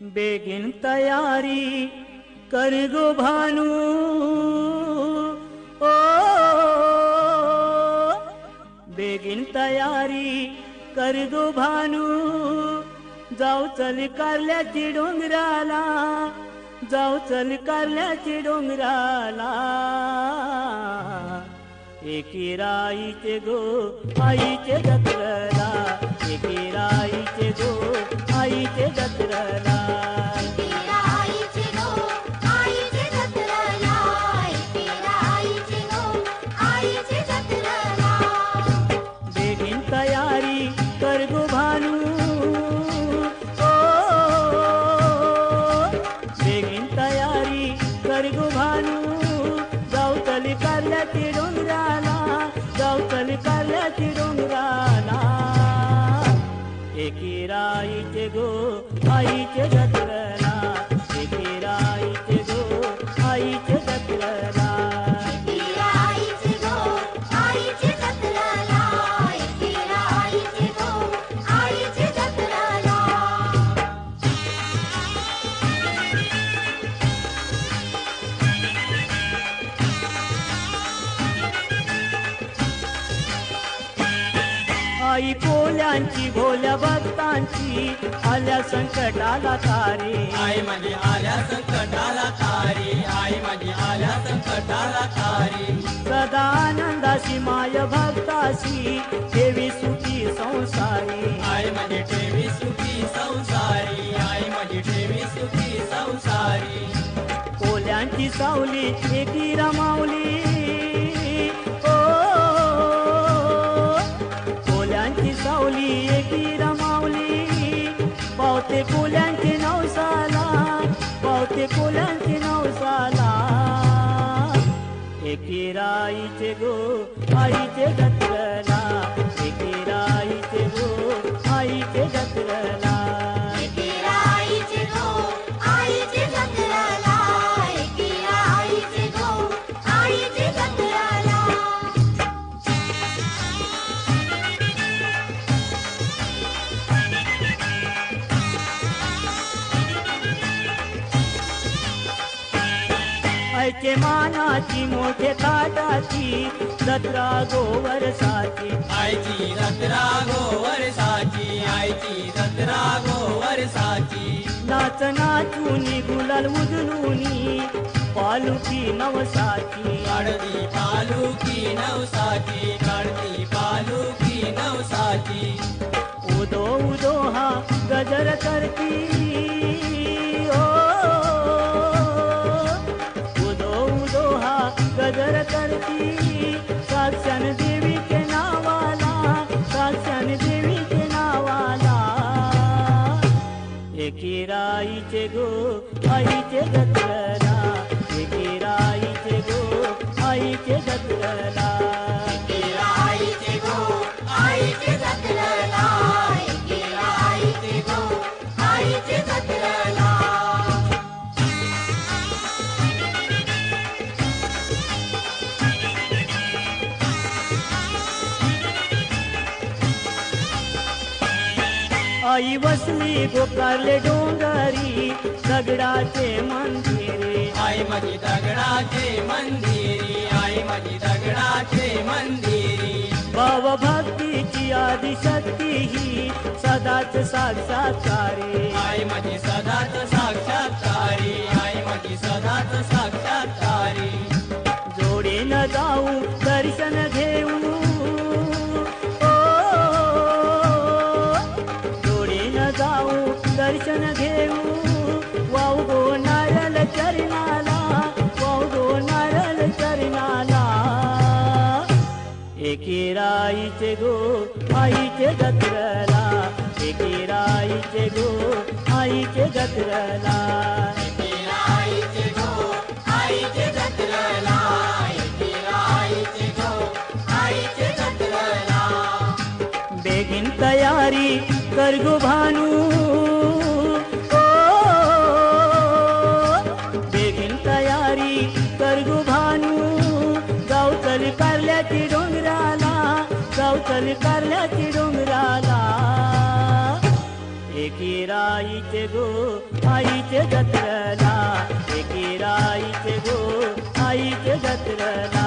बेगीन तयारी कर गो भानू। ओ बेगीन तयारी कर गो भानू। जाऊ चल कारल्याची डोंगराला जाऊ चल कारल्याची डोंगराला एकी राईचे गो आईचे जत्रला एकी राईचे गो आईचे जत्रला तेरा आईचे जत्रला आल्या संकटाला तारे. आई माझी आल्या संकटाला तारी. आई माझी आल्या संकटाला तारी. सदा आनंदाशी माय भक्ताशी देवी सुखी संसारी. आई माझी ठेवी सुखी संसारी. आई माझी ठेवी सुखी संसारी. पोल्यांची सावली एकी रमावली. राईचे गो आईचे जत्रला एकी राईचे गो आईचे जत्रला मानाची मोठे ताटाची जत्रा गोवरसाची आईची जत्रा गोवरसाची आईची जत्रा गोवरसाची नाच नाचुनी गुलाल उजळुनी पालुकी नवसाची. पालुकी नवसाची. आईचे जत्रला एकी आई बसली गोकारले डोंगरी दगडाचे मंदिरे. आई माझी दगडाचे मंदिरी आई माझी दगडाचे मंदिरी. भाव भक्तीची आदिशक्ती ही सदाच साक्षात्कारे. आई माझी सदाच साक्षात्कारी आई माझी सदाच साक्षात्कारी. गो आईचे जत्रला राईचे गो आईचे जत्रला बेगीन तयारी कर गो भानू. दर्शन कर तिरुमराला एकी राईच गो आईच जत्रला एकी राईच गो आईच जत्रला